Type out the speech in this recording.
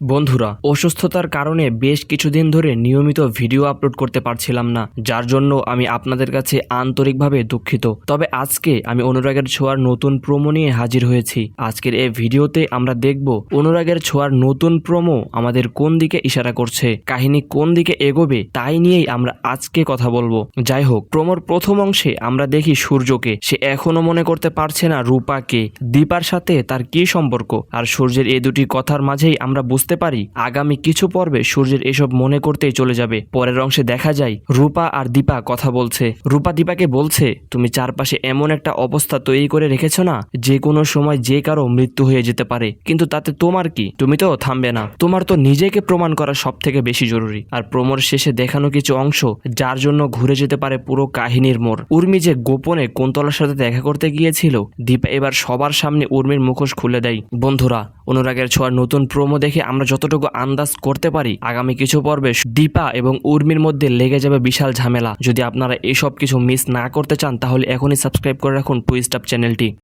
বন্ধুরা, অসুস্থতার কারণে বেশ কিছুদিন ধরে নিয়মিত ভিডিও আপলোড করতে পারছিলাম না, যার জন্য আমি আপনাদের কাছে আন্তরিকভাবে দুঃখিত। তবে আজকে আমি অনুরাগের ছোঁয়ার নতুন প্রোমো নিয়ে হাজির হয়েছি। আজকের এই ভিডিওতে আমরা দেখব অনুরাগের ছোঁয়ার নতুন প্রোমো আমাদের কোন দিকে ইশারা করছে, কাহিনী কোন দিকে এগোবে, তাই নিয়েই আমরা আজকে কথা বলব। যাই হোক প্রোমোর প্রথম অংশে আমরা দেখি সূর্যকে। সে এখনও মনে করতে পারছে না রূপাকে দীপার সাথে তার কি সম্পর্ক, আর সূর্যের এই দুটি কথার মাঝেই আমরা বুঝতে পারি আগামী কিছু পর্বে সূর্যের এসব মনে করতেই চলে যাবে। পরের অংশে দেখা যায়, রূপা আর দীপা কথা বলছে। রূপা দীপাকে বলছে, তুমি চারপাশে এমন একটা অবস্থা তৈরি করে রেখেছো না, যে কোনো সময় যে কারও মৃত্যু হয়ে যেতে পারে। কিন্তু তাতে তোমার কি? তুমি তো থামবে না। তোমার তো নিজেকে প্রমাণ করা সব থেকে বেশি জরুরি। আর প্রমোর শেষে দেখানো কিছু অংশ, যার জন্য ঘুরে যেতে পারে পুরো কাহিনীর মোড়। উর্মি যে গোপনে কোন্তলার সাথে দেখা করতে গিয়েছিল, দীপা এবার সবার সামনে উর্মির মুখোশ খুলে দেয়। বন্ধুরা, অনুরাগের ছোঁয়ার নতুন প্রোমো দেখে আমরা যতটুকু আন্দাজ করতে পারি, আগামী কিছু পর্বে দীপা এবং উর্মির মধ্যে লেগে যাবে বিশাল ঝামেলা। যদি আপনারা এসব কিছু মিস না করতে চান, তাহলে এখনই সাবস্ক্রাইব করে রাখুন টুইস্ট আপ চ্যানেলটি